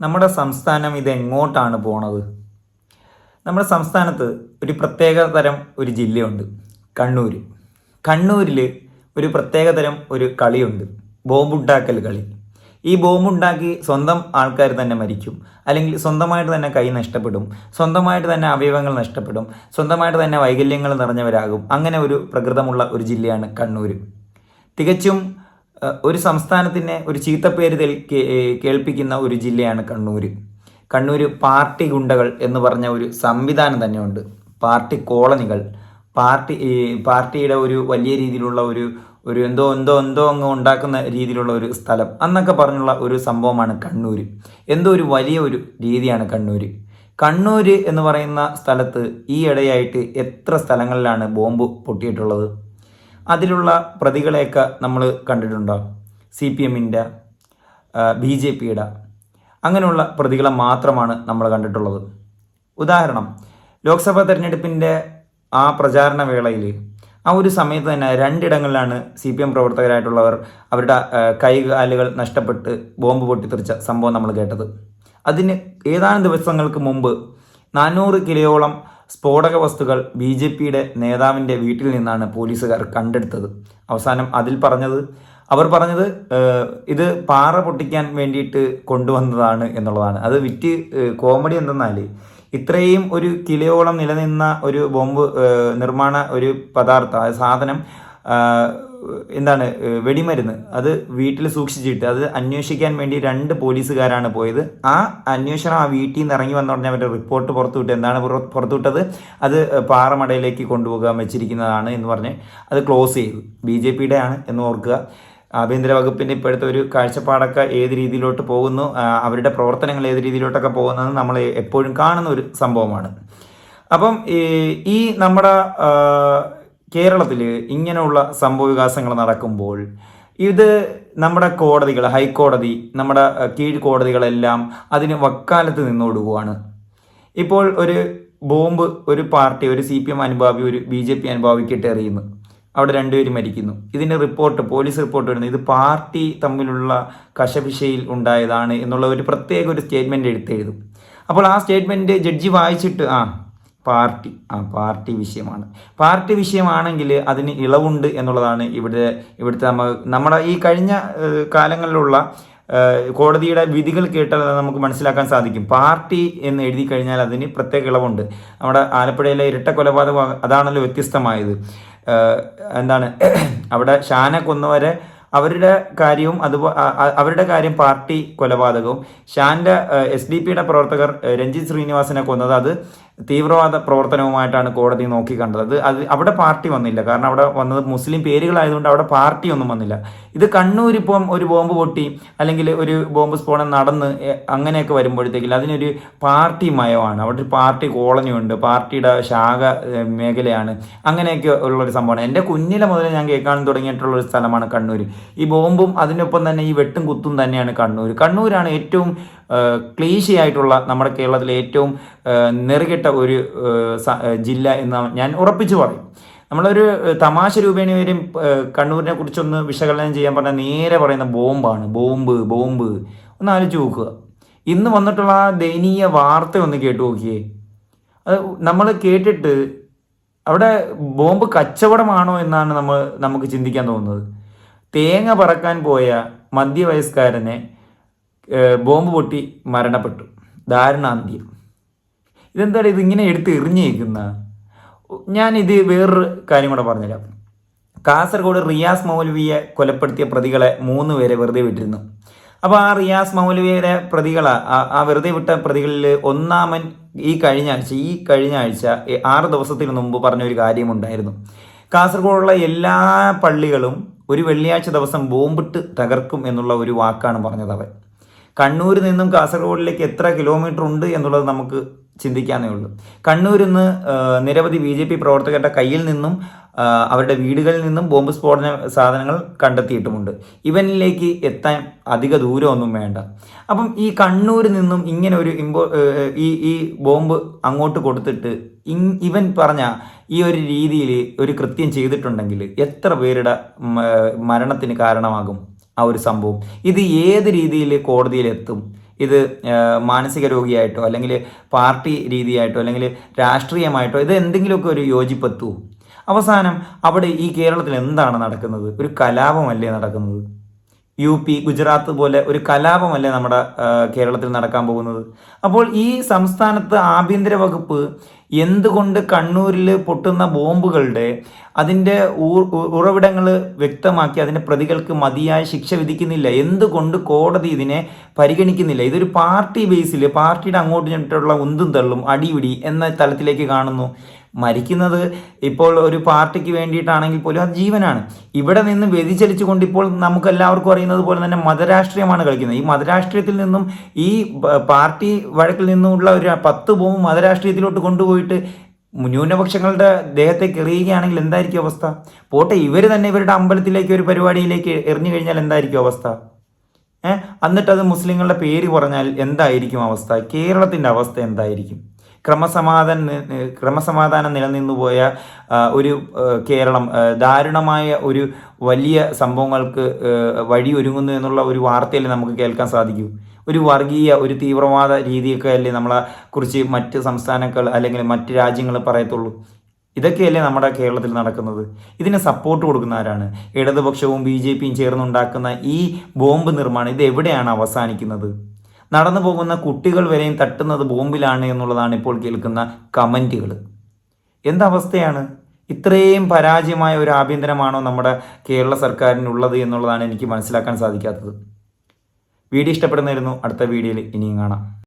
നമ്മുടെ സംസ്ഥാനം ഇത് എങ്ങോട്ടാണ് പോണത്? നമ്മുടെ സംസ്ഥാനത്ത് ഒരു പ്രത്യേക തരം ഒരു ജില്ലയുണ്ട് കണ്ണൂർ കണ്ണൂരിൽ ഒരു പ്രത്യേക തരം ഒരു കളിയുണ്ട് ബോംബുണ്ടാക്കൽ കളി. ഈ ബോംബുണ്ടാക്കി സ്വന്തം ആൾക്കാർ തന്നെ മരിക്കും അല്ലെങ്കിൽ സ്വന്തമായിട്ട് തന്നെ കൈ നഷ്ടപ്പെടും സ്വന്തമായിട്ട് തന്നെ അവയവങ്ങൾ നഷ്ടപ്പെടും സ്വന്തമായിട്ട് തന്നെ വൈകല്യങ്ങൾ നിറഞ്ഞവരാകും. അങ്ങനെ ഒരു പ്രകൃതമുള്ള ഒരു ജില്ലയാണ് കണ്ണൂർ തികച്ചും ഒരു സംസ്ഥാനത്തിനെ ഒരു ചീത്തപ്പേര് കേൾപ്പിക്കുന്ന ഒരു ജില്ലയാണ് കണ്ണൂർ കണ്ണൂർ പാർട്ടി ഗുണ്ടകൾ എന്ന് പറഞ്ഞ ഒരു സംവിധാനം തന്നെയുണ്ട്. പാർട്ടി കോളനികൾ. പാർട്ടി പാർട്ടിയുടെ ഒരു വലിയ രീതിയിലുള്ള ഒരു ഒരു എന്തോ എന്തോ എന്തോ അങ്ങ് ഉണ്ടാക്കുന്ന രീതിയിലുള്ള ഒരു സ്ഥലം അന്നൊക്കെ പറഞ്ഞുള്ള ഒരു സംഭവമാണ് കണ്ണൂർ എന്തോ ഒരു വലിയ ഒരു രീതിയാണ് കണ്ണൂർ കണ്ണൂർ എന്ന് പറയുന്ന സ്ഥലത്ത് ഈ ഇടയായിട്ട് എത്ര സ്ഥലങ്ങളിലാണ് ബോംബ് പൊട്ടിയിട്ടുള്ളത്? അതിലുള്ള പ്രതികളെയൊക്കെ നമ്മൾ കണ്ടിട്ടുണ്ടോ? സി പി എമ്മിന്റെ ബി ജെ പിയുടെ അങ്ങനെയുള്ള പ്രതികളെ മാത്രമാണ് നമ്മൾ കണ്ടിട്ടുള്ളത്. ഉദാഹരണം ലോക്സഭാ തെരഞ്ഞെടുപ്പിന്റെ ആ പ്രചാരണ വേളയിൽ ആ ഒരു സമയത്ത് തന്നെ രണ്ടിടങ്ങളിലാണ് സി പി എം പ്രവർത്തകരായിട്ടുള്ളവർ അവരുടെ കൈകാലുകൾ നഷ്ടപ്പെട്ട് ബോംബ് പൊട്ടിത്തെറിച്ച സംഭവം നമ്മൾ കേട്ടത്. അതിന് ഏതാനും ദിവസങ്ങൾക്ക് മുമ്പ് നാനൂറ് കിലോയോളം സ്ഫോടക വസ്തുക്കൾ ബി ജെ പിയുടെ നേതാവിന്റെ വീട്ടിൽ നിന്നാണ് പോലീസുകാർ കണ്ടെടുത്തത്. അവസാനം അതിൽ പറഞ്ഞത് അവർ പറഞ്ഞത് ഇത് പാറ പൊട്ടിക്കാൻ വേണ്ടിയിട്ട് കൊണ്ടുവന്നതാണ് എന്നുള്ളതാണ്. അത് വിറ്റ് കോമഡി എന്തെന്നാൽ ഇത്രയും ഒരു കിലോയോളം നിലനിന്ന ഒരു ബോംബ് നിർമ്മാണ ഒരു പദാർത്ഥം സാധനം എന്താണ് വെടിമരുന്ന്. അത് വീട്ടിൽ സൂക്ഷിച്ചിട്ട് അത് അന്വേഷിക്കാൻ വേണ്ടി രണ്ട് പോലീസുകാരാണ് പോയത്. ആ അന്വേഷണം ആ വീട്ടിൽ നിന്ന് ഇറങ്ങി വന്ന ഉടനെ അവരുടെ റിപ്പോർട്ട് പുറത്തുവിട്ട് എന്താണ് പുറ- പുറത്തുവിട്ടത് അത് പാറമടയിലേക്ക് കൊണ്ടുപോകാൻ വെച്ചിരിക്കുന്നതാണ് എന്ന് പറഞ്ഞ് അത് ക്ലോസ് ചെയ്തു. ബി ജെ പിയുടെ ആണ് എന്ന് ഓർക്കുക. ആഭ്യന്തര വകുപ്പിന്റെ ഇപ്പോഴത്തെ ഒരു കാഴ്ചപ്പാടൊക്കെ ഏത് രീതിയിലോട്ട് പോകുന്നു? അവരുടെ പ്രവർത്തനങ്ങൾ ഏത് രീതിയിലോട്ടൊക്കെ പോകുന്നത് നമ്മൾ എപ്പോഴും കാണുന്ന ഒരു സംഭവമാണ്. അപ്പം ഈ നമ്മുടെ കേരളത്തിൽ ഇങ്ങനെയുള്ള സംഭവ വികാസങ്ങൾ നടക്കുമ്പോൾ ഇത് നമ്മുടെ കോടതികൾ ഹൈക്കോടതി നമ്മുടെ കീഴ് കീഴ്ക്കോടതികളെല്ലാം അതിന് വക്കാലത്ത് നിന്നോടുകയാണ് ഇപ്പോൾ ഒരു ബോംബ് ഒരു പാർട്ടി ഒരു സി പി എം അനുഭാവി ഒരു ബി ജെ പി അനുഭാവിക്കിട്ട് എറിയുന്നു. അവിടെ രണ്ടുപേരും മരിക്കുന്നു. ഇതിന്റെ റിപ്പോർട്ട് പോലീസ് റിപ്പോർട്ട് വരുന്നത് ഇത് പാർട്ടി തമ്മിലുള്ള കശപിശയിൽ ഉണ്ടായതാണ് എന്നുള്ള ഒരു പ്രത്യേക ഒരു സ്റ്റേറ്റ്മെന്റ് എടുത്തെഴുതും. അപ്പോൾ ആ സ്റ്റേറ്റ്മെന്റ് ജഡ്ജി വായിച്ചിട്ട് ആ പാർട്ടി. ആ പാർട്ടി വിഷയമാണ്. പാർട്ടി വിഷയമാണെങ്കിൽ അതിന് ഇളവുണ്ട് എന്നുള്ളതാണ് ഇവിടെ ഇവിടുത്തെ നമ്മൾ നമ്മുടെ ഈ കഴിഞ്ഞ കാലങ്ങളിലുള്ള കോടതിയുടെ വിധികൾ കേട്ടാൽ നമുക്ക് മനസ്സിലാക്കാൻ സാധിക്കും. പാർട്ടി എന്ന് എഴുതി കഴിഞ്ഞാൽ അതിന് പ്രത്യേക ഇളവുണ്ട്. നമ്മുടെ ആലപ്പുഴയിലെ ഇരട്ട കൊലപാതകം അതാണല്ലോ വ്യത്യസ്തമായത്. എന്താണ് അവിടെ ഷാന കൊന്നവരെ അവരുടെ കാര്യവും അതുപോ അ- അ- അവരുടെ കാര്യം പാർട്ടി കൊലപാതകവും. ഷാന്റെ എസ് ഡി പിയുടെ പ്രവർത്തകർ രഞ്ജിത് ശ്രീനിവാസനെ കൊന്നത് അത് തീവ്രവാദ പ്രവർത്തനവുമായിട്ടാണ് കോടതി നോക്കി കണ്ടത്. അത് അവിടെ പാർട്ടി വന്നില്ല. കാരണം അവിടെ വന്നത് മുസ്ലിം പേരുകളായതുകൊണ്ട് അവിടെ പാർട്ടി ഒന്നും വന്നില്ല. ഇത് കണ്ണൂർ ഇപ്പം ഒരു ബോംബ് പൊട്ടി അല്ലെങ്കിൽ ഒരു ബോംബ് സ്ഫോടനം നടന്ന് അങ്ങനെയൊക്കെ വരുമ്പോഴത്തേക്കിൽ അതിനൊരു പാർട്ടി മയമാണ്. അവിടെ ഒരു പാർട്ടി കോളനിയുണ്ട്. പാർട്ടിയുടെ ശാഖ മേഖലയാണ്. അങ്ങനെയൊക്കെ ഉള്ളൊരു സംഭവമാണ്. എന്റെ കുഞ്ഞിലെ മുതൽ ഞാൻ കേൾക്കാൻ തുടങ്ങിയിട്ടുള്ള ഒരു സ്ഥലമാണ് കണ്ണൂർ ഈ ബോംബും അതിനൊപ്പം തന്നെ ഈ വെട്ടും കുത്തും തന്നെയാണ് കണ്ണൂർ കണ്ണൂരാണ് ഏറ്റവും ക്ലീശിയായിട്ടുള്ള നമ്മുടെ കേരളത്തിലെ ഏറ്റവും ഏഹ്, നെറുകെട്ട ഒരു ജില്ല എന്ന് ഞാൻ ഉറപ്പിച്ചു പറയും. നമ്മളൊരു തമാശ രൂപേണ വരും കണ്ണൂരിനെ കുറിച്ചൊന്ന് വിശകലനം ചെയ്യാൻ പറഞ്ഞാൽ നേരെ പറയുന്ന ബോംബാണ്. Bomb bomb. ഒന്ന് ആലോചിച്ച് നോക്കുക. ഇന്ന് വന്നിട്ടുള്ള ആ ദയനീയ വാർത്ത ഒന്ന് കേട്ടു നോക്കിയേ. അത് നമ്മൾ കേട്ടിട്ട് അവിടെ ബോംബ് കച്ചവടമാണോ എന്നാണ് നമ്മൾ നമുക്ക് ചിന്തിക്കാൻ തോന്നുന്നത്. തേങ്ങ പറക്കാൻ പോയ മധ്യവയസ്കാരനെ ബോംബ് പൊട്ടി മരണപ്പെട്ടു. ദാരുണാന്ത്യം. ഇതെന്താണ് ഇതിങ്ങനെ എടുത്ത് എറിഞ്ഞേക്കുന്ന? ഞാനിത് വേറൊരു കാര്യം കൂടെ പറഞ്ഞുതരാം. കാസർഗോഡ് റിയാസ് മൗലവിയെ കൊലപ്പെടുത്തിയ പ്രതികളെ മൂന്ന് പേരെ വെറുതെ വിട്ടിരുന്നു. അപ്പോൾ ആ റിയാസ് മൗലവിയുടെ പ്രതികളാ ആ- വെറുതെ വിട്ട പ്രതികളിൽ ഒന്നാമൻ ഈ കഴിഞ്ഞ ആഴ്ച ഈ കഴിഞ്ഞ ആഴ്ച ആറ് ദിവസത്തിന് മുമ്പ് പറഞ്ഞ ഒരു കാര്യമുണ്ടായിരുന്നു കാസർഗോഡുള്ള എല്ലാ പള്ളികളും ഒരു വെള്ളിയാഴ്ച ദിവസം ബോംബിട്ട് തകർക്കും എന്നുള്ള ഒരു വാക്കാണ് പറഞ്ഞത് അവൻ. കണ്ണൂരിൽ നിന്നും കാസർഗോഡിലേക്ക് എത്ര കിലോമീറ്റർ ഉണ്ട് എന്നുള്ളത് നമുക്ക് ചിന്തിക്കാനേ ഉള്ളൂ. കണ്ണൂരിൽ നിന്ന് നിരവധി ബി ജെ പി പ്രവർത്തകരുടെ കയ്യിൽ നിന്നും അവരുടെ വീടുകളിൽ നിന്നും ബോംബ് സ്ഫോടന സാധനങ്ങൾ കണ്ടെത്തിയിട്ടുമുണ്ട്. ഇവനിലേക്ക് എത്താൻ അധിക ദൂരമൊന്നും വേണ്ട. അപ്പം ഈ കണ്ണൂരിൽ നിന്നും ഇങ്ങനെ ഒരു ഇമ്പോ ഈ ഈ ബോംബ് അങ്ങോട്ട് കൊടുത്തിട്ട് ഇവൻ പറഞ്ഞ ഈ ഒരു രീതിയിൽ ഒരു കൃത്യം ചെയ്തിട്ടുണ്ടെങ്കിൽ എത്ര പേരുടെ മരണത്തിന് കാരണമാകും ആ ഒരു സംഭവം? ഇത് ഏത് രീതിയിൽ കോടതിയിലെത്തും ഇത് മാനസിക രോഗിയായിട്ടോ അല്ലെങ്കിൽ പാർട്ടി രീതിയായിട്ടോ അല്ലെങ്കിൽ രാഷ്ട്രീയമായിട്ടോ ഇത് എന്തെങ്കിലുമൊക്കെ ഒരു യോജിപ്പെത്തൂ. അവസാനം അവിടെ ഈ കേരളത്തിൽ എന്താണ് നടക്കുന്നത്? ഒരു കലാപമല്ലേ നടക്കുന്നത്? യു പി ഗുജറാത്ത് പോലെ ഒരു കലാപമല്ലേ നമ്മുടെ കേരളത്തിൽ നടക്കാൻ പോകുന്നത്? അപ്പോൾ ഈ സംസ്ഥാനത്ത് ആഭ്യന്തര വകുപ്പ് എന്തുകൊണ്ട് കണ്ണൂരിൽ പൊട്ടുന്ന ബോംബുകളുടെ അതിന്റെ ഉറവിടങ്ങൾ വ്യക്തമാക്കി അതിന്റെ പ്രതികൾക്ക് മതിയായ ശിക്ഷ വിധിക്കുന്നില്ല? എന്തുകൊണ്ട് കോടതി ഇതിനെ പരിഗണിക്കുന്നില്ല? ഇതൊരു പാർട്ടി ബേസിൽ പാർട്ടിയുടെ അങ്ങോട്ട് ചെന്നിട്ടുള്ള ഉന്തും തള്ളും അടിപിടി എന്ന തലത്തിലേക്ക് കാണുന്നു. മരിക്കുന്നത് ഇപ്പോൾ ഒരു പാർട്ടിക്ക് വേണ്ടിയിട്ടാണെങ്കിൽ പോലും അത് ജീവനാണ്. ഇവിടെ നിന്ന് വ്യതിചലിച്ചുകൊണ്ട് ഇപ്പോൾ നമുക്ക് എല്ലാവർക്കും അറിയുന്നത് പോലെ തന്നെ മതരാഷ്ട്രീയമാണ് കളിക്കുന്നത്. ഈ മതരാഷ്ട്രീയത്തിൽ നിന്നും ഈ പാർട്ടി വഴക്കിൽ നിന്നുമുള്ള ഒരു പത്ത് ബോംബ് മതരാഷ്ട്രീയത്തിലോട്ട് കൊണ്ടുപോയിട്ട് ന്യൂനപക്ഷങ്ങളുടെ ദേഹത്തെ എറിയുകയാണെങ്കിൽ എന്തായിരിക്കും അവസ്ഥ? പോട്ടെ ഇവർ തന്നെ ഇവരുടെ അമ്പലത്തിലേക്ക് ഒരു പരിപാടിയിലേക്ക് എറിഞ്ഞു കഴിഞ്ഞാൽ എന്തായിരിക്കും അവസ്ഥ? ഏഹ് എന്നിട്ടത് മുസ്ലിങ്ങളുടെ പേര് പറഞ്ഞാൽ എന്തായിരിക്കും അവസ്ഥ? കേരളത്തിന്റെ അവസ്ഥ എന്തായിരിക്കും? ക്രമസമാധാന ക്രമസമാധാനം നിലനിന്നു പോയ ഒരു കേരളം ദാരുണമായ ഒരു വലിയ സംഭവങ്ങൾക്ക് വഴി വഴിയൊരുങ്ങുന്നു എന്നുള്ള ഒരു വാർത്തയല്ലേ നമുക്ക് കേൾക്കാൻ സാധിക്കൂ. ഒരു വർഗീയ ഒരു തീവ്രവാദ രീതിയൊക്കെ അല്ലേ നമ്മളെ കുറിച്ച് മറ്റ് സംസ്ഥാനങ്ങൾ അല്ലെങ്കിൽ മറ്റ് രാജ്യങ്ങൾ പറയത്തുള്ളൂ. ഇതൊക്കെയല്ലേ നമ്മുടെ കേരളത്തിൽ നടക്കുന്നത്. ഇതിന് സപ്പോർട്ട് കൊടുക്കുന്ന ആരാണ്? ഇടതുപക്ഷവും ബി ജെ പിയും ചേർന്നുണ്ടാക്കുന്ന ഈ ബോംബ് നിർമ്മാണം ഇത് എവിടെയാണ് അവസാനിക്കുന്നത്? നടന്നു പോകുന്ന കുട്ടികൾ വരെയും തട്ടുന്നത് ബോംബിലാണ് എന്നുള്ളതാണ് ഇപ്പോൾ കേൾക്കുന്ന കമന്റുകൾ. എന്തവസ്ഥയാണ് ഇത്രയും പരാജയമായ ഒരു ആഭ്യന്തരമാണോ നമ്മുടെ കേരള സർക്കാരിനുള്ളത് എന്നുള്ളതാണ് എനിക്ക് മനസ്സിലാക്കാൻ സാധിക്കാത്തത്. വീഡിയോ ഇഷ്ടപ്പെടുന്നതായിരുന്നു അടുത്ത വീഡിയോയിൽ ഇനിയും കാണാം.